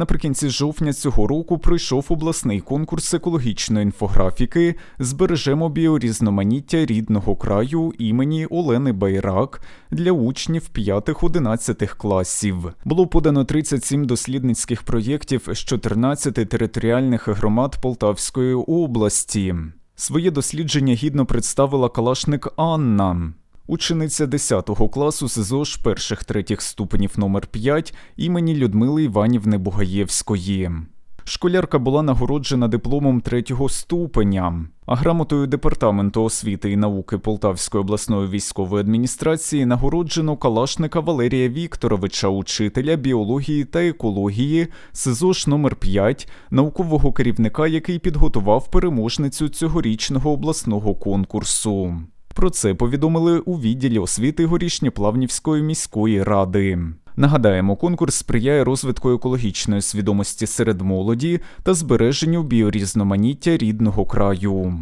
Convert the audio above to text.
Наприкінці жовтня цього року пройшов обласний конкурс екологічної інфографіки Збережемо біорізноманіття рідного краю імені Олени Байрак для учнів 5-11 класів. Було подано 37 дослідницьких проєктів з 14 територіальних громад Полтавської області. Своє дослідження гідно представила калашник Анна. Учениця 10 класу СЗОЖ перших третіх ступенів номер 5 імені Людмили Іванівни Бугаєвської. Школярка була нагороджена дипломом третього ступеня, а грамотою Департаменту освіти і науки Полтавської обласної військової адміністрації нагороджено калашника Валерія Вікторовича, учителя біології та екології СЗОЖ номер 5 наукового керівника, який підготував переможницю цьогорічного обласного конкурсу. Про це повідомили у відділі освіти Горішньоплавнівської міської ради. Нагадаємо, конкурс сприяє розвитку екологічної свідомості серед молоді та збереженню біорізноманіття рідного краю.